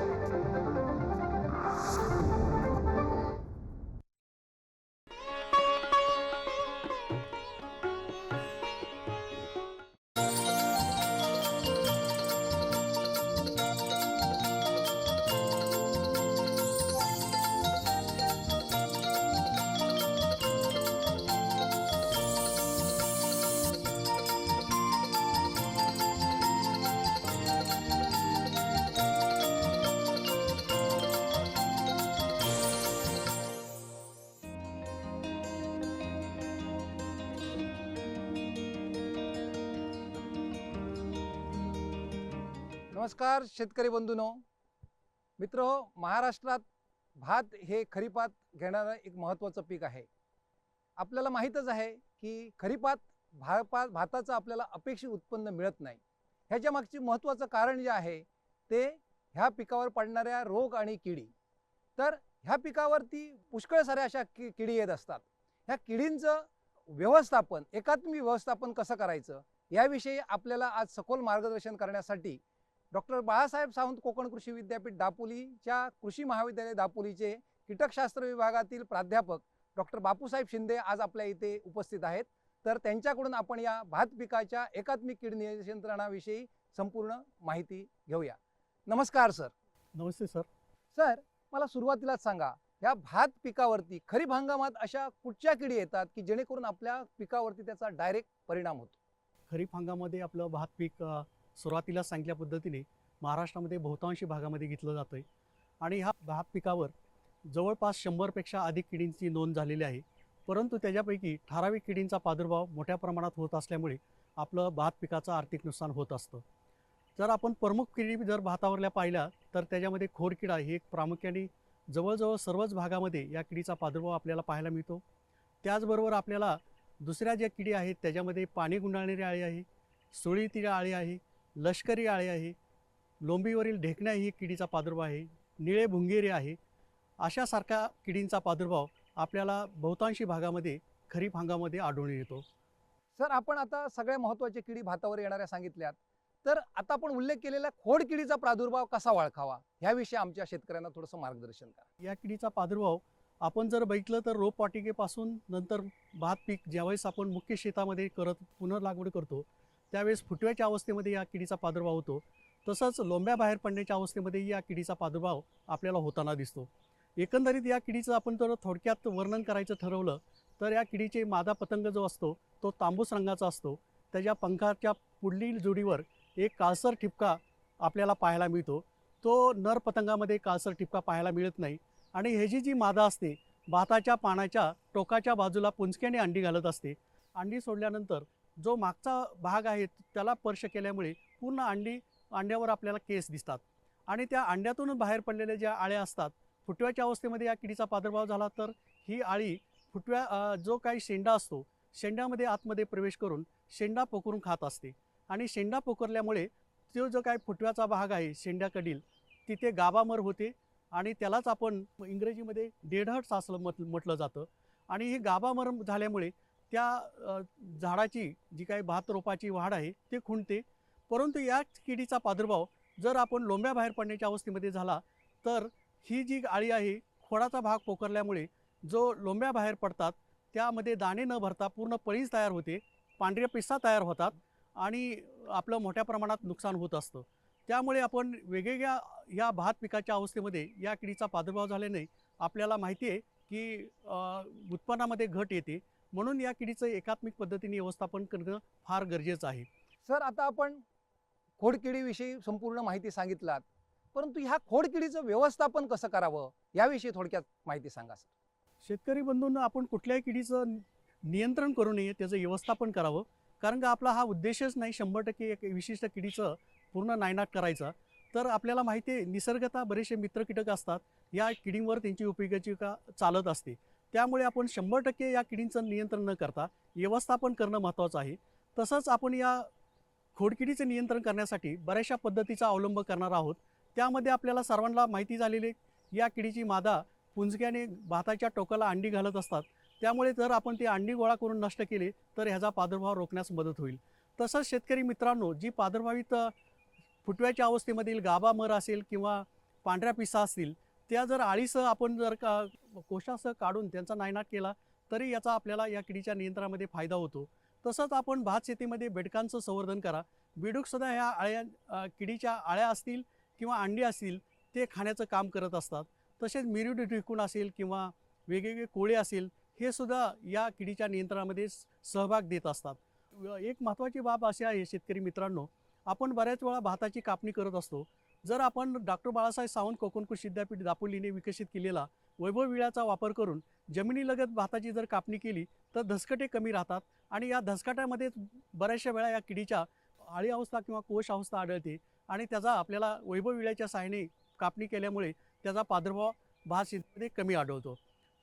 Thank you. नमस्कार शेतकरी बंधूनो. मित्र महाराष्ट्रात भात हे खरीपात घेणारं एक महत्त्वाचं पीक आहे. आपल्याला माहीतच आहे की खरीपात भापात भाताचं आपल्याला अपेक्षित उत्पन्न मिळत नाही. ह्याच्या मागचे महत्त्वाचं कारण जे आहे ते ह्या पिकावर पडणाऱ्या रोग आणि किडी. तर ह्या पिकावरती पुष्कळ साऱ्या अशा कि किडी येत असतात. ह्या किडींचं व्यवस्थापन एकात्मिक व्यवस्थापन कसं करायचं याविषयी आपल्याला आज सखोल मार्गदर्शन करण्यासाठी डॉक्टर बाळासाहेब सावंत कोकण कृषी विद्यापीठ दापोलीच्या कृषी महाविद्यालय दापोलीचे कीटकशास्त्र विभागातील प्राध्यापक डॉक्टर बापूसाहेब शिंदे आज आपल्या इथे उपस्थित आहेत. तर त्यांच्याकडून आपण या भात पिकाच्या एकात्मिक कीड नियंत्रणाविषयी संपूर्ण माहिती घेऊया. नमस्कार सर. नमस्ते सर. सर मला सुरुवातीलाच सांगा या भात पिकावरती खरीप हंगामात अशा कुठच्या किडी येतात की जेणेकरून आपल्या पिकावरती त्याचा डायरेक्ट परिणाम होतो? खरीप हंगामामध्ये आपलं भात पीक सुरुवातीला सांगितल्या पद्धतीने महाराष्ट्रामध्ये बहुतांशी भागामध्ये घेतलं जातं आहे आणि ह्या भात पिकावर जवळपास शंभरपेक्षा अधिक किडींची नोंद झालेली आहे. परंतु त्याच्यापैकी ठराविक किडींचा प्रादुर्भाव मोठ्या प्रमाणात होत असल्यामुळे आपलं भात पिकाचं आर्थिक नुकसान होत असतं. जर आपण प्रमुख किडी जर भातावरल्या पाहिल्या तर त्याच्यामध्ये खोरकिडा ही एक प्रामुख्याने जवळजवळ सर्वच भागामध्ये या किडीचा प्रादुर्भाव आपल्याला पाहायला मिळतो. त्याचबरोबर आपल्याला दुसऱ्या ज्या किडी आहेत त्याच्यामध्ये पाणी गुंडाळणारी आळी आहे सुळीतील आळी आहे लष्करी आळी आहे. लोंबीवरील ढेकण्या ही किडीचा प्रादुर्भाव आहे. निळे भुंगेरी आहे. अशासारख्या किडींचा प्रादुर्भाव आपल्याला बहुतांशी भागामध्ये खरीप हंगामामध्ये आढळून येतो. सर आपण आता सगळ्या महत्त्वाच्या किडी भातावर येणाऱ्या सांगितल्यात. तर आता आपण उल्लेख केलेल्या खोड किडीचा प्रादुर्भाव कसा ओळखावा? ह्याविषयी आमच्या शेतकऱ्यांना थोडंसं मार्गदर्शन करा. या किडीचा प्रादुर्भाव आपण जर बघितलं तर रोपवाटिकेपासून नंतर भात पीक ज्यावेळेस आपण मुख्य शेतामध्ये करत पुनर्लागवड करतो त्यावेळेस फुटव्याच्या अवस्थेमध्ये या किडीचा प्रादुर्भाव होतो. तसंच लोंब्या बाहेर पडण्याच्या अवस्थेमध्ये या किडीचा प्रादुर्भाव आपल्याला होताना दिसतो. एकंदरीत या किडीचं आपण जर थोडक्यात वर्णन करायचं ठरवलं तर या किडीचे मादा पतंग जो असतो तो तांबूस रंगाचा असतो. त्याच्या पंखाच्या पुढील जोडीवर एक काळसर ठिपका आपल्याला पाहायला मिळतो. तो नर पतंगामध्ये काळसर ठिपका पाहायला मिळत नाही. आणि ह्याची जी मादा असते भाताच्या पानाच्या टोकाच्या बाजूला पुंजक्याने अंडी घालत असते. अंडी सोडल्यानंतर जो मागचा भाग आहे त्याला स्पर्श केल्यामुळे पूर्ण अंडी अंड्यावर आपल्याला केस दिसतात. आणि त्या अंड्यातून बाहेर पडलेल्या ज्या आळ्या असतात फुटव्याच्या अवस्थेमध्ये या किडीचा प्रादुर्भाव झाला तर ही आळी फुटव्या जो काही शेंडा असतो शेंड्यामध्ये आतमध्ये प्रवेश करून शेंडा पोकरून खात असते. आणि शेंडा पोखरल्यामुळे तो जो काही फुटव्याचा भाग आहे शेंड्याकडील तिथे गाबामर होते आणि त्यालाच आपण इंग्रजीमध्ये डेढहट सासलं म्हट म्हटलं जातं. आणि हे गाबामर झाल्यामुळे त्या झाडाची जी काही भात रोपाची वाढ आहे ते खुंटते. परंतु या किडीचा प्रादुर्भाव जर आपण लोंब्या बाहेर पडण्याच्या अवस्थेमध्ये झाला तर ही जी आळी आहे खोडाचा भाग पोखरल्यामुळे जो लोंब्या बाहेर पडतात त्यामध्ये दाणे न भरता पूर्ण पळीज तयार होते पांढऱ्या पिस्सा तयार होतात आणि आपलं मोठ्या प्रमाणात नुकसान होत असतं. त्यामुळे आपण वेगवेगळ्या या भात पिकाच्या अवस्थेमध्ये या किडीचा प्रादुर्भाव झाल्याने आपल्याला माहिती आहे की उत्पन्नामध्ये घट येते. म्हणून या किडीचं एकात्मिक पद्धतीने व्यवस्थापन करणं फार गरजेचं आहे. सर आता आपण खोडकिडीविषयी संपूर्ण माहिती सांगितलात परंतु ह्या खोडकिडीचं व्यवस्थापन कसं करावं याविषयी थोडक्यात माहिती सांगा सर. शेतकरी बंधूंना आपण कुठल्याही किडीचं नियंत्रण करू नये त्याचं व्यवस्थापन करावं कारण का आपला हा उद्देशच नाही शंभर टक्के एक विशिष्ट किडीचं पूर्ण नायनाट करायचा. तर आपल्याला माहिती आहे निसर्गता बरेचसे मित्र कीटक असतात या किडींवर त्यांची उपयोगाची का चालत असते. त्यामुळे आपण शंभर टक्के या किडींचं नियंत्रण न करता व्यवस्थापन करणं महत्त्वाचं आहे. तसंच आपण या खोडकिडीचं नियंत्रण करण्यासाठी बऱ्याचशा पद्धतीचा अवलंब करणार आहोत. त्यामध्ये आपल्याला सर्वांना माहिती झालेली या किडीची मादा पुंजक्याने भाताच्या टोकाला अंडी घालत असतात. त्यामुळे जर आपण ती अंडी गोळा करून नष्ट केले तर ह्याचा प्रादुर्भाव रोखण्यास मदत होईल. तसंच शेतकरी मित्रांनो जी प्रादुर्भावित फुटव्याच्या अवस्थेमधील गाभा मर असेल किंवा पांढऱ्या पिसा असतील त्या जर आळीसह आपण जर का कोशासह काढून त्यांचा नायनाट केला तरी याचा आपल्याला या किडीच्या नियंत्रणामध्ये फायदा होतो. तसंच आपण भात शेतीमध्ये बेडकांचं संवर्धन करा. बेडूकसुद्धा ह्या आळ्या किडीच्या आळ्या असतील किंवा अंडी असतील ते खाण्याचं काम करत असतात. तसेच मिरुड ढिकून असेल किंवा वेगवेगळे कोळे असेल हे सुद्धा या किडीच्या नियंत्रणामध्ये सहभाग देत असतात. एक महत्त्वाची बाब अशी आहे शेतकरी मित्रांनो आपण बऱ्याच वेळा भाताची कापणी करत असतो. जर आपण डॉक्टर बाळासाहेब सावंत कोकण कृषी विद्यापीठ दापोलीने विकसित केलेला वैभव विळ्याचा वापर करून जमिनीलगत भाताची जर कापणी केली तर धसकटे कमी राहतात आणि या धसकाट्यामध्ये बऱ्याचशा वेळा या किडीच्या आळी अवस्था किंवा कोश अवस्था आढळते आणि त्याचा आपल्याला वैभव विळ्याच्या सहाय्याने कापणी केल्यामुळे त्याचा प्रादुर्भाव भात शेतीमध्ये कमी आढळतो.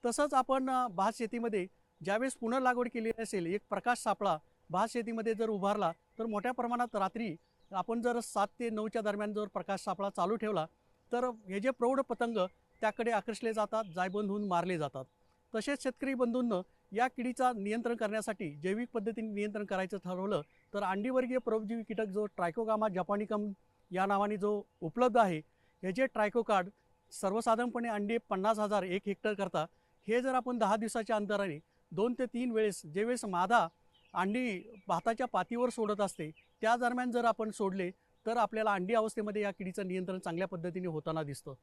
तसंच आपण भात शेतीमध्ये ज्यावेळेस पुनर्लागवड केलेली असेल एक प्रकाश सापळा भात शेतीमध्ये जर उभारला तर मोठ्या प्रमाणात रात्री आपण जर सात ते नऊच्या दरम्यान जर प्रकाश सापळा चालू ठेवला तर हे जे प्रौढ पतंग त्याकडे आकर्षले जातात जायबंद होऊन मारले जातात. तसेच शेतकरी बंधूंनं या किडीचा नियंत्रण करण्यासाठी जैविक पद्धतीने नियंत्रण करायचं ठरवलं तर अंडीवर्गीय प्रभजीवी कीटक जो ट्रायकोगामा जपानिकम या नावाने जो उपलब्ध आहे हे जे ट्रायकोकार्ड सर्वसाधारणपणे अंडी पन्नास हजार एक हेक्टर करता हे जर आपण दहा दिवसाच्या अंतराने दोन ते तीन वेळेस ज्यावेळेस मादा अंडी भाताच्या पातीवर सोडत असते त्या दरम्यान जर आपण सोडले तर आपल्याला अंडी अवस्थेमध्ये या किडीचं नियंत्रण चांगल्या पद्धतीने होताना दिसतं.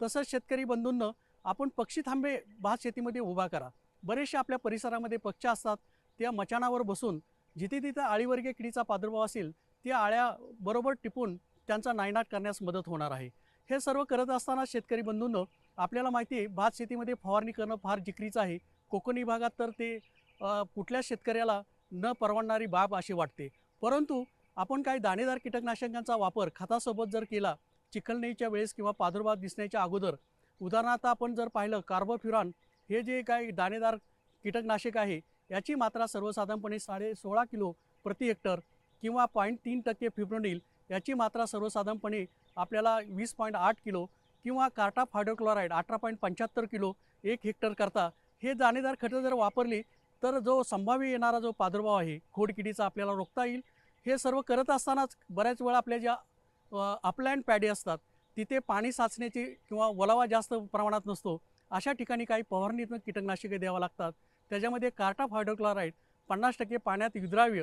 तसंच शेतकरी बंधूंनं आपण पक्षी थांबे भात शेतीमध्ये उभा करा. बरेचसे आपल्या परिसरामध्ये पक्ष असतात त्या मचानावर बसून जिथे तिथे आळीवर्गीय किडीचा प्रादुर्भाव असेल त्या आळ्या बरोबर टिपून त्यांचा नायनाट करण्यास मदत होणार आहे. हे सर्व करत असताना शेतकरी बंधूंनो आपल्याला माहिती आहे भात शेतीमध्ये फवारणी करणं फार जिकरीचं आहे. कोकणी भागात तर ते कुठल्या शेतकऱ्याला न परवडणारी बाब अशी वाटते. परंतु आपण काही दाणेदार कीटकनाशकांचा वापर खतासोबत जर केला चिखलणीच्या वेळेस किंवा प्रादुर्भाव दिसण्याच्या अगोदर उदाहरणार्थ आपण जर पाहिलं कार्बोफ्युरॉन हे जे काही दाणेदार कीटकनाशक आहे याची मात्रा सर्वसाधारणपणे साडे सोळा किलो प्रति हेक्टर किंवा पॉईंट तीन टक्के फिब्रोनिल याची मात्रा सर्वसाधारणपणे आपल्याला वीस पॉईंट आठ किलो किंवा कार्टा फायडोक्लोराईड अठरा पॉईंट पंच्याहत्तर किलो एक हेक्टर करता हे दाणेदार खतं जर वापरली तर जो संभाव्य येणारा जो प्रादुर्भाव आहे खोडकिडीचा आपल्याला रोखता येईल. हे सर्व करत असतानाच बऱ्याच वेळा आपल्या ज्या अपलँड पॅडी असतात तिथे पाणी साचण्याची किंवा ओलावा जास्त प्रमाणात नसतो अशा ठिकाणी काही फवारणीतून कीटकनाशके द्यावं लागतात. त्याच्यामध्ये कार्टा हायड्रोक्लोराईड पन्नास टक्के पाण्यात विद्राव्य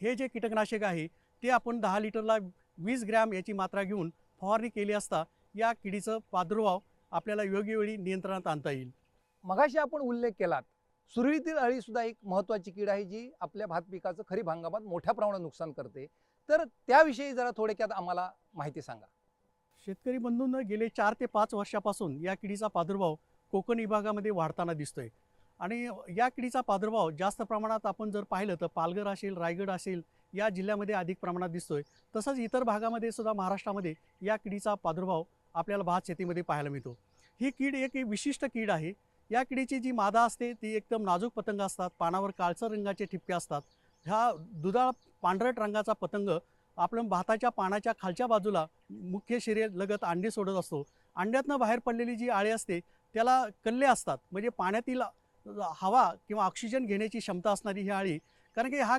हे जे कीटकनाशक आहे ते आपण दहा लिटरला वीस ग्रॅम याची मात्रा घेऊन फवारणी केली असता या किडीचं प्रादुर्भाव आपल्याला योग्य वेळी नियंत्रणात आणता येईल. मगाशी आपण उल्लेख केलात सुरळीतील अळीसुद्धा एक महत्त्वाची कीड आहे जी आपल्या भात पिकाचं खरीप हंगामात मोठ्या प्रमाणात नुकसान करते. तर त्याविषयी जरा थोडक्यात आम्हाला माहिती सांगा. शेतकरी बंधूंना गेले चार ते पाच वर्षापासून या किडीचा प्रादुर्भाव कोकण विभागामध्ये वाढताना दिसतोय. आणि या किडीचा प्रादुर्भाव जास्त प्रमाणात आपण जर पाहिलं तर पालघर असेल रायगड असेल या जिल्ह्यामध्ये अधिक प्रमाणात दिसतोय. तसंच इतर भागामध्ये सुद्धा महाराष्ट्रामध्ये या किडीचा प्रादुर्भाव आपल्याला भात शेतीमध्ये पाहायला मिळतो. ही कीड एक विशिष्ट कीड आहे. या किडीची जी मादा असते ती एकदम नाजूक पतंग असतात पानावर काळसर रंगाचे ठिपके असतात. ह्या दुधाळ पांढरट रंगाचा पतंग आपण भाताच्या पानाच्या खालच्या बाजूला मुख्य शिरे लगत अंडी सोडत असतो. अंड्यातनं बाहेर पडलेली जी आळी असते त्याला कल्ले असतात. म्हणजे पाण्यातील हवा किंवा ऑक्सिजन घेण्याची क्षमता असणारी ही आळी. कारण की हा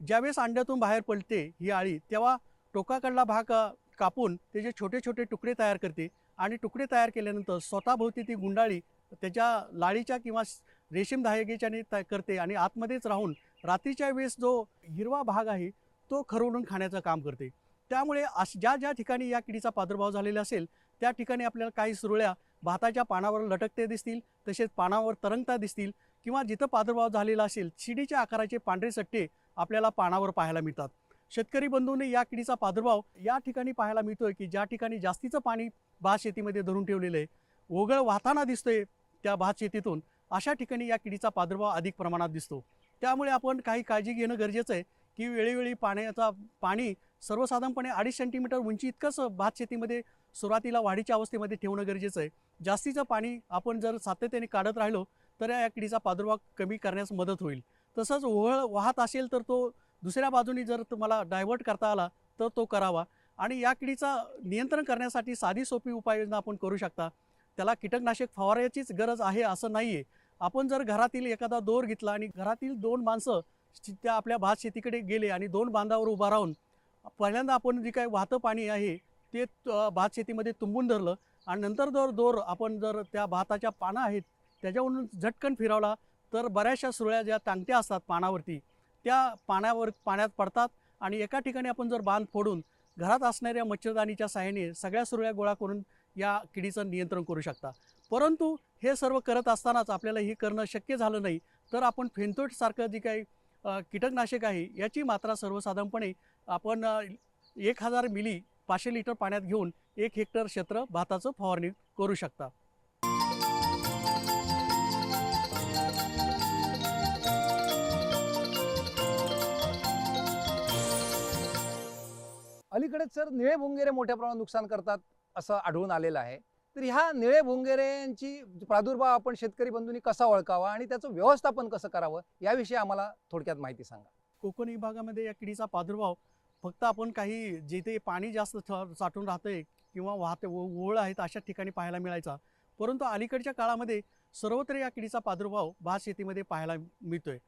ज्यावेळेस अंड्यातून बाहेर पडते ही आळी तेव्हा टोकाकडला भाग कापून त्याचे छोटे छोटे तुकडे तयार करते. आणि तुकडे तयार केल्यानंतर स्वतःभोवती ती गुंडाळी त्याच्या लाळीच्या किंवा रेशीम धायगेच्याने त करते आणि आतमध्येच राहून रात्रीच्या वेळेस जो हिरवा भाग आहे तो खरवडून खाण्याचं काम करते. त्यामुळे अश ज्या ज्या ठिकाणी या किडीचा प्रादुर्भाव झालेला असेल त्या ठिकाणी आपल्याला काही सुरळ्या भाताच्या पानावर लटकते दिसतील तसेच पानावर तरंगता दिसतील किंवा जिथं प्रादुर्भाव झालेला असेल शिडीच्या आकाराचे पांढरे सट्टे आपल्याला पानावर पाहायला मिळतात. शेतकरी बंधूंनी या किडीचा प्रादुर्भाव या ठिकाणी पाहायला मिळतोय की ज्या ठिकाणी जास्तीचं पाणी भात शेतीमध्ये धरून ठेवलेलं आहे. ओघळ वाहताना दिसतोय त्या भात शेतीतून अशा ठिकाणी या किडीचा प्रादुर्भाव अधिक प्रमाणात दिसतो. त्यामुळे आपण काही काळजी घेणं गरजेचं आहे की वेळोवेळी पाण्याचा पाणी सर्वसाधारणपणे अडीच सेंटीमीटर उंची इतकंच भात शेतीमध्ये सुरुवातीला वाढीच्या अवस्थेमध्ये ठेवणं गरजेचं आहे. जास्तीचं पाणी आपण जर सातत्याने काढत राहिलो तर या किडीचा प्रादुर्भाव कमी करण्यास मदत होईल. तसंच ओहळ वाहत असेल तर तो दुसऱ्या बाजूनी जर तुम्हाला डायव्हर्ट करता आला तर तो करावा. आणि या किडीचा नियंत्रण करण्यासाठी साधी सोपी उपाययोजना आपण करू शकता. त्याला कीटकनाशक फवारायचीच गरज आहे असं नाही आहे आपण जर घरातील एखादा दोर घेतला आणि घरातील दोन माणसं त्या आपल्या भात शेतीकडे गेले आणि दोन बांधावर उभा राहून पहिल्यांदा आपण जे काय वाहतं पाणी आहे ते भात शेतीमध्ये तुंबून धरलं आणि नंतर जर दोर आपण जर त्या भाताच्या पानं आहेत त्याच्यावरून झटकन फिरवला तर बऱ्याचशा सुरळ्या ज्या टांगत्या असतात पानावरती त्या पाण्यावर पाण्यात पडतात आणि एका ठिकाणी आपण जर बांध फोडून घरात असणाऱ्या मच्छरदाणीच्या सहाय्याने सगळ्या सुरळ्या गोळा करून या किडीचं नियंत्रण करू शकता. परंतु हे सर्व करत असतानाच आपल्याला हे करणं शक्य झालं नाही तर आपण फेनतोटसारखं जे काही कीटकनाशक आहे याची मात्रा सर्वसाधारणपणे आपण एक हजार मिली पाचशे लिटर पाण्यात घेऊन एक हेक्टर क्षेत्र भाताचं फवारणी करू शकता. अलीकडेच सर निळे भोंगेरे मोठ्या प्रमाणात नुकसान करतात. असं आढळून आलेलं आहे. तर ह्या निळे भुंगेऱ्यांची प्रादुर्भाव आपण शेतकरी बंधूंनी कसा ओळखावा आणि त्याचं व्यवस्थापन कसं करावं याविषयी आम्हाला थोडक्यात माहिती सांगा. कोकण विभागामध्ये या किडीचा प्रादुर्भाव फक्त आपण काही जिथे पाणी जास्त साठून राहतंय किंवा वाहते ओहळ ओळ आहेत अशा ठिकाणी पाहायला मिळायचा. परंतु अलीकडच्या काळामध्ये सर्वत्र या किडीचा प्रादुर्भाव भात शेतीमध्ये पाहायला मिळतोय.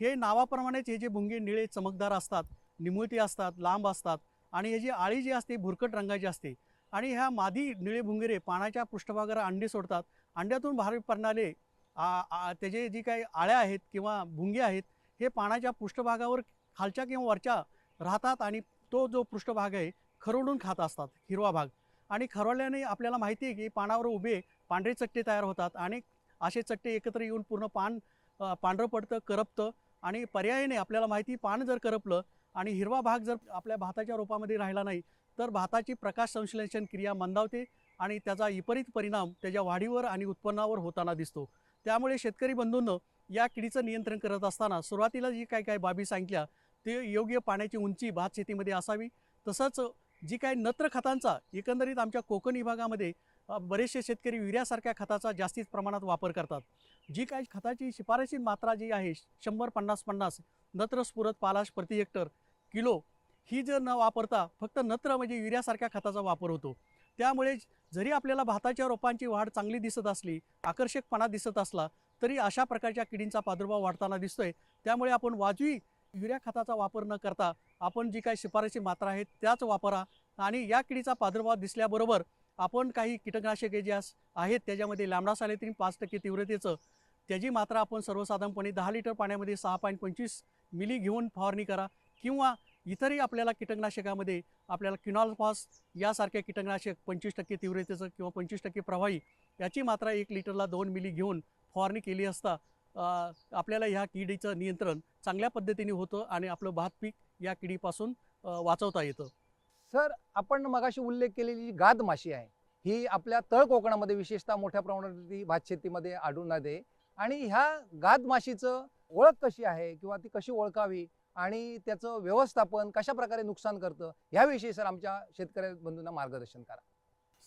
हे नावाप्रमाणेच हे जे भुंगे निळे चमकदार असतात निमुळती असतात लांब असतात आणि हे जी आळी जी असते भुरकट रंगाची असते आणि ह्या मादी निळे भुंगेरे पाण्याच्या पृष्ठभागावर अंडे सोडतात. अंड्यातून बाहेर पडणारे आ- त्याचे जी काही आळ्या आहेत किंवा भुंगे आहेत हे पाण्याच्या पृष्ठभागावर खालच्या किंवा वरच्या राहतात आणि तो जो पृष्ठभाग आहे खरवडून खात असतात हिरवा भाग. आणि खरवल्याने आपल्याला माहिती आहे की पानावर उभे पांढरे चट्टे तयार होतात आणि असे चट्टे एकत्र येऊन पूर्ण पान पांढरं पडतं करपतं आणि पर्यायाने आपल्याला माहिती पान जर करपलं आणि हिरवा भाग जर आपल्या भाताच्या रोपामध्ये राहिला नाही तर भाताची प्रकाश संश्लेषण क्रिया मंदावते आणि त्याचा विपरीत परिणाम त्याच्या वाढीवर आणि उत्पन्नावर होताना दिसतो. त्यामुळे शेतकरी बंधूंनो या किडीचं नियंत्रण करत असताना सुरुवातीला जी काय काय बाबी सांगितल्या ते योग्य पाण्याची उंची भात शेतीमध्ये असावी. तसंच जी काय नत्र खतांचा एकंदरीत आमच्या कोकण विभागामध्ये बरेचसे शेतकरी युरियासारख्या खताचा जास्तीत प्रमाणात वापर करतात. जी काय खताची शिफारशी मात्रा जी आहे शंभर पन्नास पन्नास नत्र स्फुरत पालाश प्रति हेक्टर किलो ही जर न वापरता फक्त नत्र म्हणजे युरियासारख्या खताचा वापर होतो. त्यामुळे जरी आपल्याला भाताच्या रोपांची वाढ चांगली दिसत असली आकर्षकपणा दिसत असला तरी अशा प्रकारच्या किडींचा प्रादुर्भाव वाढताना दिसतोय. त्यामुळे आपण वाजवी युरिया खताचा वापर न करता आपण जी काही शिफारशी मात्रा आहेत त्याच वापरा. आणि या किडीचा प्रादुर्भाव दिसल्याबरोबर आपण काही कीटकनाशके ज्या आहेत त्याच्यामध्ये लॅमडा सालेत्रीन पाच टक्के तीव्रतेचं त्याची मात्रा आपण सर्वसाधारणपणे दहा लिटर पाण्यामध्ये सहा पॉईंट पंचवीस मिली घेऊन फवारणी करा. किंवा इतरही आपल्याला कीटकनाशकामध्ये आपल्याला किनॉलफॉस यासारख्या कीटकनाशक पंचवीस टक्के तीव्रतेचं किंवा पंचवीस टक्के प्रभावी याची मात्रा एक लिटरला दोन मिली घेऊन फवारणी केली असता आपल्याला ह्या किडीचं नियंत्रण चांगल्या पद्धतीने होतं आणि आपलं भात पीक या किडीपासून वाचवता येतं. सर आपण मगाशी उल्लेख केलेली जी गाद माशी आहे ही आपल्या तळ कोकणामध्ये विशेषतः मोठ्या प्रमाणावरती भात शेतीमध्ये आढळून येते आणि ह्या गाद माशीचं ओळख कशी आहे किंवा ती कशी ओळखावी? आणि त्याचं व्यवस्थापन कशा प्रकारे नुकसान करतं ह्याविषयी सर आमच्या शेतकरी बंधूंना मार्गदर्शन करा.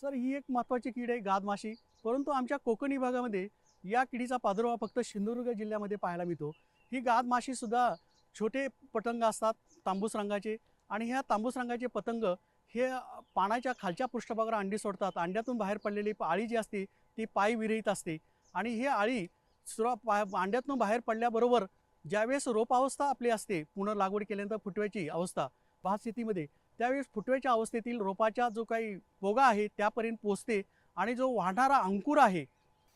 सर ही एक महत्त्वाची कीड आहे गादमाशी. परंतु आमच्या कोकणी भागामध्ये या किडीचा प्रादुर्भाव फक्त सिंधुदुर्ग जिल्ह्यामध्ये पाहायला मिळतो. ही गादमाशीसुद्धा छोटे पतंग असतात तांबूस रंगाचे. आणि ह्या तांबूस रंगाचे पतंग हे पाण्याच्या खालच्या पृष्ठभागावर अंडी सोडतात. अंड्यातून बाहेर पडलेली आळी जी असते ती पाय विरहित असते. आणि ही आळी सुरा पा अंड्यातून बाहेर पडल्याबरोबर ज्यावेळेस रोपावस्था आपली असते पूर्ण लागवड केल्यानंतर फुटव्याची अवस्था भात शेतीमध्ये त्यावेळेस फुटव्याच्या अवस्थेतील रोपाच्या जो काही पोगा आहे त्यापर्यंत पोचते आणि जो वाढणारा अंकुर आहे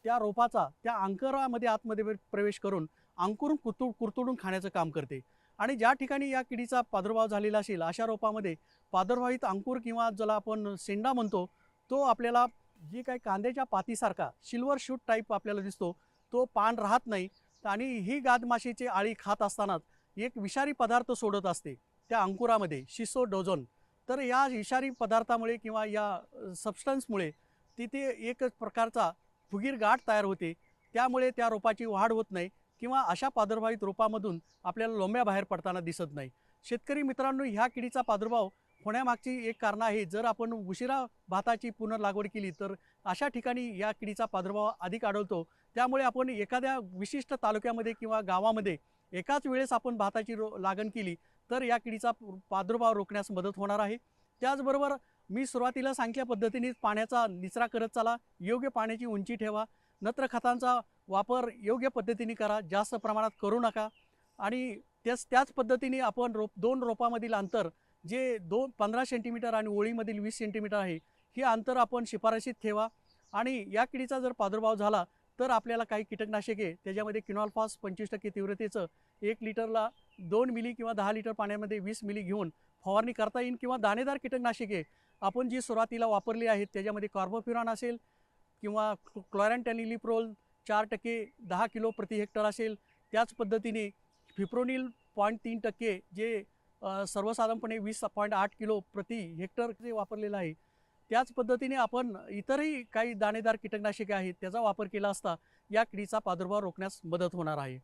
त्या रोपाचा त्या अंकुरामध्ये आतमध्ये प्रवेश करून अंकुरून कुतु कुरतुडून खाण्याचं काम करते. आणि ज्या ठिकाणी या किडीचा प्रादुर्भाव झालेला असेल अशा रोपामध्ये प्रादुर्भावित अंकुर किंवा ज्याला आपण शेंडा म्हणतो तो आपल्याला जी काही कांद्याच्या पातीसारखा सिल्वर शूट टाईप आपल्याला दिसतो तो पान राहत नाही. आणि ही गादमाशीची आळी खात असताना एक विषारी पदार्थ सोडत असते त्या अंकुरामध्ये शिसो डोझोन. तर या विषारी पदार्थामुळे किंवा या सबस्टन्समुळे तिथे एक प्रकारचा फुगीर गाठ तयार होते. त्यामुळे त्या रोपाची वाढ होत नाही किंवा अशा प्रादुर्भावित रोपामधून आपल्याला लोंब्या बाहेर पडताना दिसत नाही. शेतकरी मित्रांनो ह्या किडीचा प्रादुर्भाव होण्यामागची एक कारण आहे जर आपण उशिरा भाताची पुनर्लागवड केली तर अशा ठिकाणी या किडीचा प्रादुर्भाव अधिक आढळतो. त्यामुळे आपण एखाद्या विशिष्ट तालुक्यामध्ये किंवा गावामध्ये एकाच वेळेस आपण भाताची रो लागण केली तर या किडीचा प्रादुर्भाव रोखण्यास मदत होणार आहे. त्याचबरोबर मी सुरुवातीला सांगितल्या पद्धतीने पाण्याचा निचरा करत चाला योग्य पाण्याची उंची ठेवा नत्र खतांचा वापर योग्य पद्धतीने करा जास्त प्रमाणात करू नका. आणि त्याच त्याच पद्धतीने आपण रोप दोन रोपामधील अंतर जे दोन पंधरा सेंटीमीटर आणि ओळीमधील वीस सेंटीमीटर आहे हे अंतर आपण शिफारशीत ठेवा. आणि या किडीचा जर प्रादुर्भाव झाला तर आपल्याला काही कीटकनाशके त्याच्यामध्ये किनॉलफॉस पंचवीस टक्के तीव्रतेचं एक लिटरला दोन मिली किंवा दहा लिटर पाण्यामध्ये वीस मिली घेऊन फवारणी करता येईल किंवा दाणेदार कीटकनाशके आपण जी सुरुवातीला वापरली आहेत त्याच्यामध्ये कार्बोफ्युरॉन असेल किंवा क्लॉरॅन्टॅनिलिप्रोल चार टक्के दहा किलो प्रति हेक्टर असेल. त्याच पद्धतीने फिप्रोनिल पॉईंट तीन टक्के जे सर्वसाधारणपणे वीस पॉईंट आठ किलो प्रति हेक्टर जे वापरलेलं आहे त्याच पद्धतीने आपण इतरही काही दाणेदार कीटकनाशके आहेत त्याचा वापर केला असता या किडीचा प्रादुर्भाव रोखण्यास मदत होणार आहे.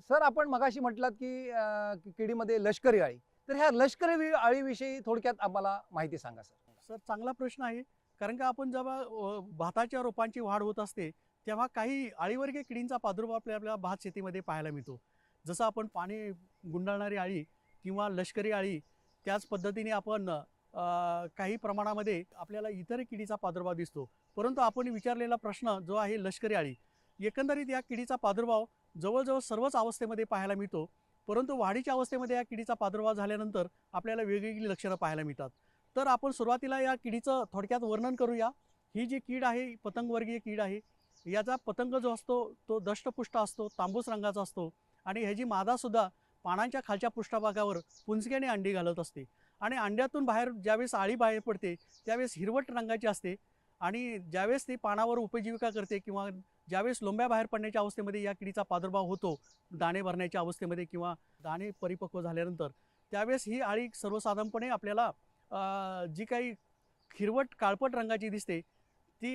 सर आपण मगाशी म्हटलात की किडीमध्ये लष्करी अळी. तर ह्या लष्करी अळीविषयी थोडक्यात आम्हाला माहिती सांगा सर. सर चांगला प्रश्न आहे. कारण का आपण जेव्हा भाताच्या रोपांची वाढ होत असते तेव्हा काही अळीवर्गीय किडींचा प्रादुर्भाव आपल्या आपल्या भात शेतीमध्ये पाहायला मिळतो. जसं आपण पाणी गुंडाळणारी अळी किंवा लष्करी अळी त्याच पद्धतीने आपण काही प्रमाणामध्ये आपल्याला इतर किडीचा प्रादुर्भाव दिसतो. परंतु आपण विचारलेला प्रश्न जो आहे लष्करी आळी. एकंदरीत या किडीचा प्रादुर्भाव जवळजवळ सर्वच अवस्थेमध्ये पाहायला मिळतो. परंतु वाढीच्या अवस्थेमध्ये या किडीचा प्रादुर्भाव झाल्यानंतर आपल्याला वेगवेगळी लक्षणं पाहायला मिळतात. तर आपण सुरुवातीला या किडीचं थोडक्यात वर्णन करूया. ही जी कीड आहे पतंगवर्गीय कीड आहे याचा पतंग जो असतो तो दष्टपुष्ट असतो तांबूस रंगाचा असतो आणि ह्याची मादासुद्धा पानांच्या खालच्या पृष्ठभागावर पुंजक्याने अंडी घालत असते. आणि अंड्यातून बाहेर ज्यावेळेस आळी बाहेर पडते त्यावेळेस हिरवट रंगाची असते. आणि ज्यावेळेस ती पानावर उपजीविका करते किंवा ज्यावेळेस लोंब्या बाहेर पडण्याच्या अवस्थेमध्ये या किडीचा प्रादुर्भाव होतो दाणे भरण्याच्या अवस्थेमध्ये किंवा दाणे परिपक्व झाल्यानंतर त्यावेळेस ही आळी सर्वसाधारणपणे आपल्याला जी काही हिरवट काळपट रंगाची दिसते ती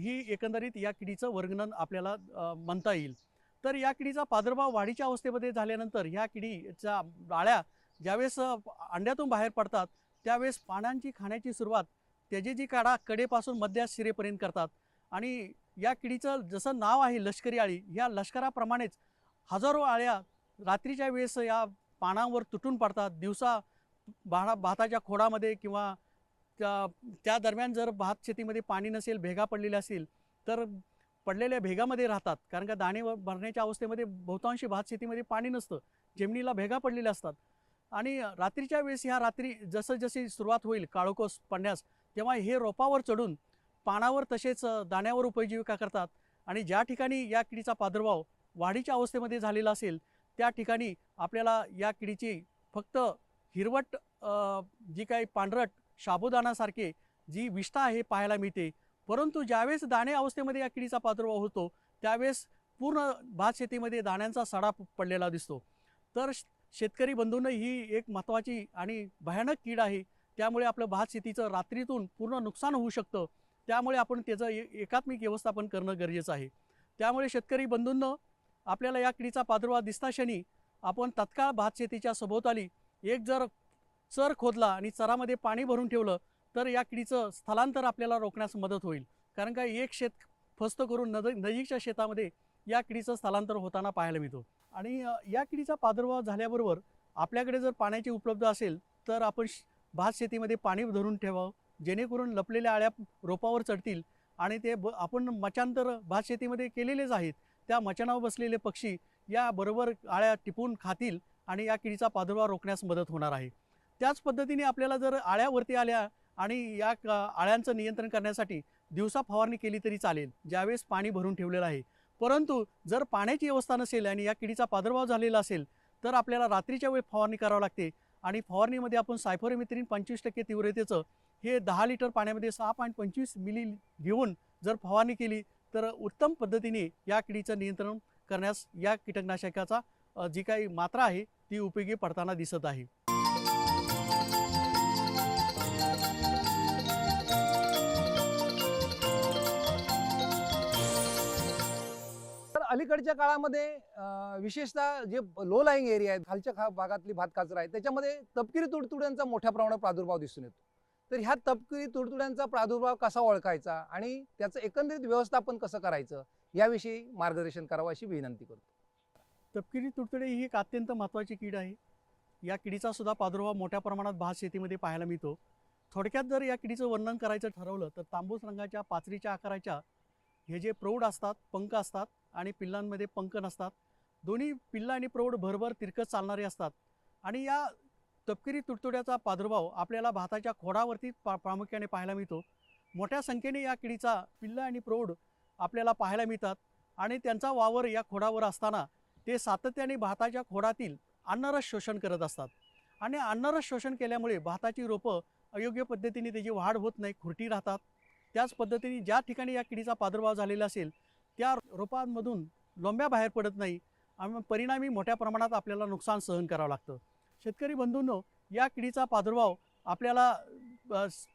ही एकंदरीत या किडीचं वर्गणन आपल्याला म्हणता येईल. तर या किडीचा प्रादुर्भाव वाढीच्या अवस्थेमध्ये झाल्यानंतर ह्या किडीच्या डाळ्या ज्यावेळेस अंड्यातून बाहेर पडतात त्यावेळेस पानांची खाण्याची सुरुवात त्याची जी काढा कडेपासून मध्या शिरेपर्यंत करतात. आणि या किडीचं जसं नाव आहे लष्करी आळी या लष्कराप्रमाणेच हजारो आळ्या रात्रीच्या वेळेस या पानांवर तुटून पडतात. दिवसा भाडा भाताच्या खोडामध्ये किंवा त्या त्या दरम्यान जर भात शेतीमध्ये पाणी नसेल भेगा पडलेल्या असतील तर पडलेल्या भेगामध्ये राहतात. कारण का दाणे व- भरण्याच्या अवस्थेमध्ये बहुतांशी भात शेतीमध्ये पाणी नसतं. जमिनीला भेगा पडलेल्या असतात. आणि रात्रीच्या वेळेस ह्या रात्री जसं जशी सुरुवात होईल काळोकोस पडण्यास तेव्हा हे रोपावर चढून पानावर तसेच दाण्यावर उपजीविका करतात. आणि ज्या ठिकाणी या किडीचा प्रादुर्भाव वाढीच्या अवस्थेमध्ये झालेला असेल त्या ठिकाणी आपल्याला या किडीची फक्त हिरवट जी काही पांढरट शाबुदानासारखे जी विष्ठा आहे पाहायला मिळते. परंतु ज्यावेळेस दाणे अवस्थेमध्ये या किडीचा प्रादुर्भाव होतो त्यावेळेस पूर्ण भात शेतीमध्ये दाण्यांचा सडा पडलेला दिसतो. तर शेतकरी बंधूंना ही एक महत्त्वाची आणि भयानक कीड आहे. त्यामुळे आपलं भात शेतीचं रात्रीतून पूर्ण नुकसान होऊ शकतं. त्यामुळे आपण त्याचं एकात्मिक व्यवस्थापन करणं गरजेचं आहे. त्यामुळे शेतकरी बंधूंना आपल्याला या किडीचा प्रादुर्भाव दिसता क्षणी आपण तत्काळ भात शेतीच्या सभोवताली एक जर चर खोदला आणि चरामध्ये पाणी भरून ठेवलं तर या किडीचं स्थलांतर आपल्याला रोखण्यास मदत होईल. कारण का एक शेत फस्त करून नज नजीकच्या शेतामध्ये या किडीचं स्थलांतर होताना पाहायला मिळतो. आणि या किडीचा प्रादुर्भाव झाल्याबरोबर आपल्याकडे जर पाण्याची उपलब्ध असेल तर आपण श- भात शेतीमध्ये पाणी धरून ठेवावं जेणेकरून लपलेल्या आळ्या रोपावर चढतील आणि ते ब आपण मचांतर भात शेतीमध्ये केलेलेच आहेत. त्या मचानावर बसलेले पक्षी या बरोबर आळ्या टिपून खातील आणि या किडीचा प्रादुर्भाव रोखण्यास मदत होणार आहे. त्याच पद्धतीने आपल्याला जर आळ्यावरती आल्या आणि या आळ्यांचं नियंत्रण करण्यासाठी दिवसा फवारणी केली तरी चालेल. ज्यावेळेस पाणी भरून ठेवलेलं आहे. परंतु जर पाण्याची व्यवस्था नसेल आणि या किडीचा प्रादुर्भाव झालेला असेल तर आपल्याला रात्रीच्या वेळी फवारणी करावी लागते. आणि फवारणीमध्ये आपण सायफोरेमिथ्रिन पंचवीस टक्के तीव्रतेचं हे दहा लिटर पाण्यामध्ये सहा पॉईंट पंचवीस मिली घेऊन जर फवारणी केली तर उत्तम पद्धतीने या किडीचं नियंत्रण करण्यास या कीटकनाशकाचा जी काही मात्रा आहे ती उपयोगी पडताना दिसत आहे. अलीकडच्या काळामध्ये विशेषतः जे लो लाईंग एरिया आहेत खालच्या खा भागातली भात काचरा आहे त्याच्यामध्ये तपकिरी तुडतुड्यांचा मोठ्या प्रमाणात प्रादुर्भाव दिसून येतो. तर ह्या तपकिरी तुडतुड्यांचा प्रादुर्भाव कसा ओळखायचा आणि त्याचं एकंदरीत व्यवस्थापन कसं करायचं याविषयी मार्गदर्शन करावं अशी विनंती करतो. तपकिरी तुडतुडे ही एक अत्यंत महत्त्वाची कीड आहे. या किडीचा सुद्धा प्रादुर्भाव मोठ्या प्रमाणात भात शेतीमध्ये पाहायला मिळतो. थोडक्यात जर या किडीचं वर्णन करायचं ठरवलं तर तांबूस रंगाच्या पाचरीच्या आकाराच्या हे जे प्रौढ असतात पंख असतात आणि पिल्लांमध्ये पंख नसतात. दोन्ही पिल्लं आणि प्रौढ भरभर तिरकत चालणारे असतात. आणि या तपकिरी तुडतुड्याचा प्रादुर्भाव आपल्याला भाताच्या खोडावरती पा प्रामुख्याने पाहायला मिळतो. मोठ्या संख्येने या किडीचा पिल्लं आणि प्रौढ आपल्याला पाहायला मिळतात. आणि त्यांचा वावर या खोडावर असताना ते सातत्याने भाताच्या खोडातील अन्नरस शोषण करत असतात. आणि अन्नरस शोषण केल्यामुळे भाताची रोपं अयोग्य पद्धतीने त्याची वाढ होत नाही खुरटी राहतात. त्याच पद्धतीने ज्या ठिकाणी या किडीचा प्रादुर्भाव झालेला असेल त्या रोपांमधून लोंब्या बाहेर पडत नाही. आणि परिणामी मोठ्या प्रमाणात आपल्याला नुकसान सहन करावं लागतं. शेतकरी बंधूंनो या किडीचा प्रादुर्भाव आपल्याला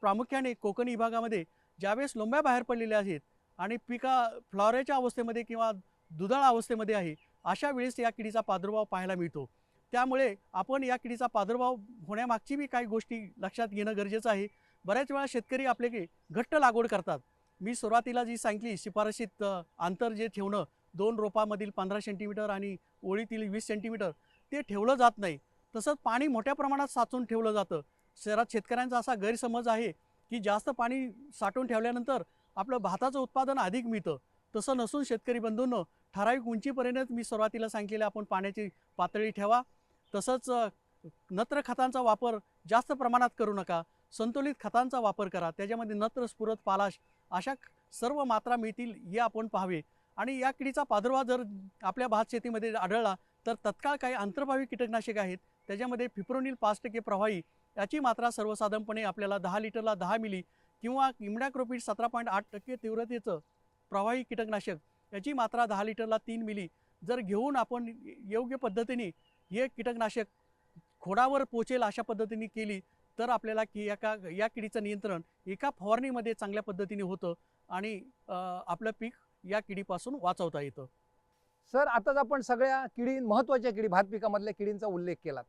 प्रामुख्याने कोकण विभागामध्ये ज्यावेळेस लोंब्या बाहेर पडलेल्या आहेत आणि पिका फ्लॉरेच्या अवस्थेमध्ये किंवा दुधाळ अवस्थेमध्ये आहे अशा वेळेस या किडीचा प्रादुर्भाव पाहायला मिळतो. त्यामुळे आपण या किडीचा प्रादुर्भाव होण्यामागची बी काही गोष्टी लक्षात घेणं गरजेचं आहे. बऱ्याच वेळा शेतकरी आपले की घट्ट लागवड करतात. मी सुरुवातीला जी सांगितली शिफारशीत अंतर जे ठेवणं दोन रोपामधील पंधरा सेंटीमीटर आणि ओळीतील वीस सेंटीमीटर ते ठेवलं जात नाही. तसंच पाणी मोठ्या प्रमाणात साचून ठेवलं जातं. शहरात शेतकऱ्यांचा असा गैरसमज आहे की जास्त पाणी साठवून ठेवल्यानंतर आपलं भाताचं उत्पादन अधिक मिळतं. तसं नसून शेतकरी बंधूंनो ठराविक उंचीपर्यंत मी सुरुवातीला सांगितलेलं आपण पाण्याची पातळी ठेवा. तसंच नत्र खतांचा वापर जास्त प्रमाणात करू नका. संतुलित खतांचा वापर करा. त्याच्यामध्ये नत्र स्फुरत पालाश अशा सर्व मात्रा मिळतील हे आपण पाहावे. आणि या किडीचा प्रादुर्भाव जर आपल्या भात शेतीमध्ये आढळला तर तत्काळ काही अंतर्भावी कीटकनाशक आहेत. त्याच्यामध्ये फिप्रोनिल पाच टक्के प्रवाही याची मात्रा सर्वसाधारणपणे आपल्याला दहा लिटरला दहा मिली किंवा इमडॅक्रोपिड सतरा पॉईंट आठ टक्के तीव्रतेचं प्रवाही कीटकनाशक याची मात्रा दहा लिटरला तीन मिली. जर घेऊन आपण योग्य पद्धतीने हे कीटकनाशक खोडावर पोचेल अशा पद्धतीने केली तर आपल्याला की एका या किडीचं नियंत्रण एका फवारणीमध्ये चांगल्या पद्धतीने होतं आणि आपलं पीक या किडीपासून वाचवता येतं. सर आताच आपण सगळ्या किडी महत्त्वाच्या किडी भात पिकामधल्या किडींचा उल्लेख केलात.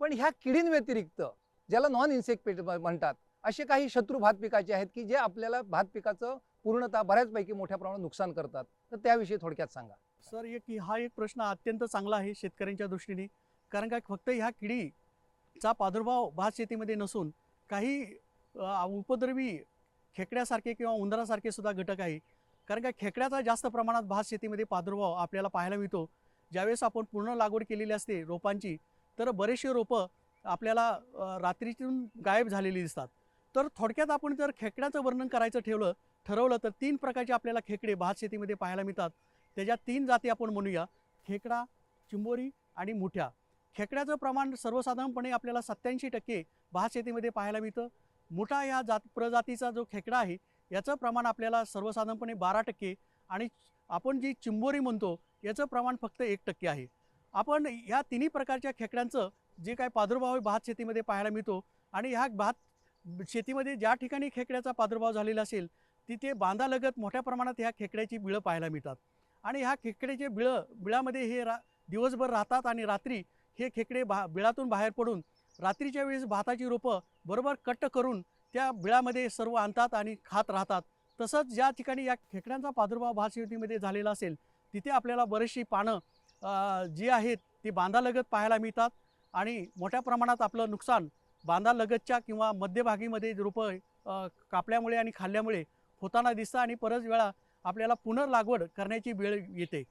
पण ह्या किडींव्यतिरिक्त ज्याला नॉन इन्सेक्ट म्हणतात असे काही शत्रू भात पिकाचे आहेत की जे आपल्याला भात पिकाचं पूर्णतः बऱ्याचपैकी मोठ्या प्रमाणात नुकसान करतात? तर त्याविषयी थोडक्यात सांगा. सर एक हा एक प्रश्न अत्यंत चांगला आहे शेतकऱ्यांच्या दृष्टीने. कारण का फक्त ह्या चा प्रादुर्भाव भात शेतीमध्ये नसून काही उपद्रवी खेकड्यासारखे किंवा उंदरासारखे सुद्धा घटक आहे. कारण का खेकड्याचा जास्त प्रमाणात भात शेतीमध्ये प्रादुर्भाव आपल्याला पाहायला मिळतो. ज्यावेळेस आपण पूर्ण लागवड केलेली असते रोपांची तर बरेचसे रोपं आपल्याला रात्रीतून गायब झालेली दिसतात. तर थोडक्यात आपण जर खेकड्याचं वर्णन करायचं ठेवलं ठरवलं तर तीन प्रकारचे आपल्याला खेकडे भात शेतीमध्ये पाहायला मिळतात. त्याच्या तीन जाती आपण म्हणूया. खेकडा चिंबोरी आणि मुठ्या. खेकड्याचं प्रमाण सर्वसाधारणपणे आपल्याला सत्याऐंशी टक्के भात शेतीमध्ये पाहायला मिळतं. मुठा या जात प्रजातीचा जो खेकडा आहे याचं प्रमाण आपल्याला सर्वसाधारणपणे बारा टक्के आणि आपण जी चिंबोरी म्हणतो याचं प्रमाण फक्त एक टक्के आहे. आपण ह्या तिन्ही प्रकारच्या खेकड्यांचं जे काय प्रादुर्भाव आहे भात शेतीमध्ये पाहायला मिळतो आणि ह्या भात शेतीमध्ये ज्या ठिकाणी खेकड्याचा प्रादुर्भाव झालेला असेल तिथे बांधालगत मोठ्या प्रमाणात ह्या खेकड्याची बिळं पाहायला मिळतात. आणि ह्या खेकड्याचे बिळं बिळामध्ये हे रा दिवसभर राहतात आणि रात्री हे खेकडे बा बिळातून बाहेर पडून रात्रीच्या वेळेस भाताची रोपं बरोबर कट्ट करून त्या बिळामध्ये सर्व आणतात आणि खात राहतात. तसंच ज्या ठिकाणी या खेकड्यांचा प्रादुर्भाव भातशेतीमध्ये झालेला असेल तिथे आपल्याला बरीचशी पानं जी आहेत ती बांधालगत पाहायला मिळतात आणि मोठ्या प्रमाणात आपलं नुकसान बांधालगतच्या किंवा मध्यभागीमध्ये रोपं कापल्यामुळे आणि खाल्ल्यामुळे होताना दिसतं आणि परत वेळा आपल्याला पुनर्लागवड करण्याची वेळ येते.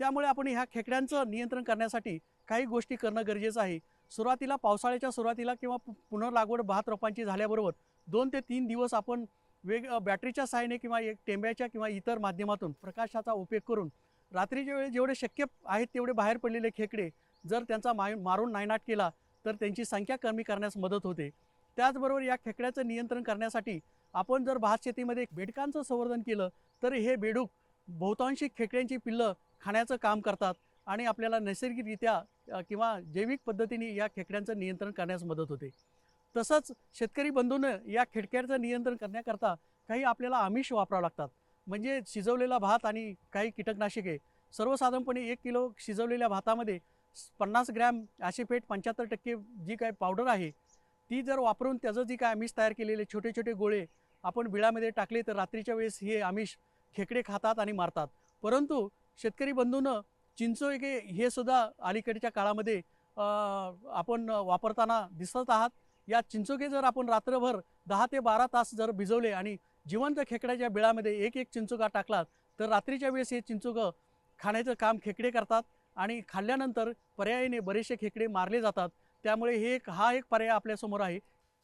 त्यामुळे आपण ह्या खेकड्यांचं नियंत्रण करण्यासाठी काही गोष्टी करणं गरजेचं आहे. सुरुवातीला पावसाळ्याच्या सुरुवातीला किंवा पुनर्लागवड भात रोपांची झाल्याबरोबर दोन ते तीन दिवस आपण वेग बॅटरीच्या सहाय्याने किंवा एक टेंब्याच्या किंवा इतर माध्यमातून प्रकाशाचा उपयोग करून रात्रीच्या वेळी जेवढे शक्य आहेत तेवढे बाहेर पडलेले खेकडे जर त्यांचा माय मारून नायनाट केला तर त्यांची संख्या कमी करण्यास मदत होते. त्याचबरोबर या खेकड्याचं नियंत्रण करण्यासाठी आपण जर भात शेतीमध्ये बेडकांचं संवर्धन केलं तर हे बेडूक बहुतांशी खेकड्यांची पिल्लं खाण्याचं काम करतात आणि आपल्याला नैसर्गिकरित्या किंवा जैविक पद्धतीने या खेकड्यांचं नियंत्रण करण्यास मदत होते. तसंच शेतकरी बंधूनं या खेडक्याचं नियंत्रण करण्याकरता काही आपल्याला आमिष वापरावं लागतात. म्हणजे शिजवलेला भात आणि काही कीटकनाशके. सर्वसाधारणपणे एक किलो शिजवलेल्या भातामध्ये पन्नास ग्रॅम ॲसिफेट पंच्याहत्तर टक्के जी काय पावडर आहे ती जर वापरून त्याचं जी काय आमिष तयार केलेले छोटे छोटे गोळे आपण बिळामध्ये टाकले तर रात्रीच्या वेळेस हे आमिष खेकडे खातात आणि मारतात. परंतु शेतकरी बंधूनं चिंचोके हे सुद्धा अलीकडच्या काळामध्ये आपण वापरताना दिसत आहात. या चिंचोके जर आपण रात्रभर दहा ते बारा तास जर भिजवले आणि जिवंत खेकड्याच्या बिळामध्ये एक एक चिंचोका टाकलात तर रात्रीच्या वेळेस हे चिंचोकं खाण्याचं काम खेकडे करतात आणि खाल्ल्यानंतर पर्यायाने बरेचसे खेकडे मारले जातात. त्यामुळे हे एक हा एक पर्याय आपल्यासमोर आहे.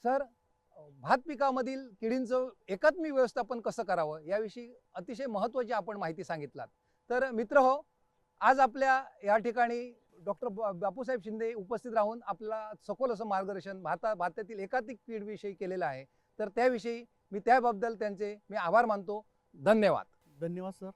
सर भात पिकामधील किडींचं एकात्मिक व्यवस्थापन कसं करावं? याविषयी अतिशय महत्त्वाची आपण माहिती सांगितलात. तर मित्र हो आज आपल्या या ठिकाणी डॉक्टर बापूसाहेब शिंदे उपस्थित राहून आपला सखोल असं मार्गदर्शन भारता भारतातील एकाधिक कीडविषयी केलेलं आहे. तर त्याविषयी मी त्याबद्दल त्यांचे मी आभार मानतो. धन्यवाद. धन्यवाद सर.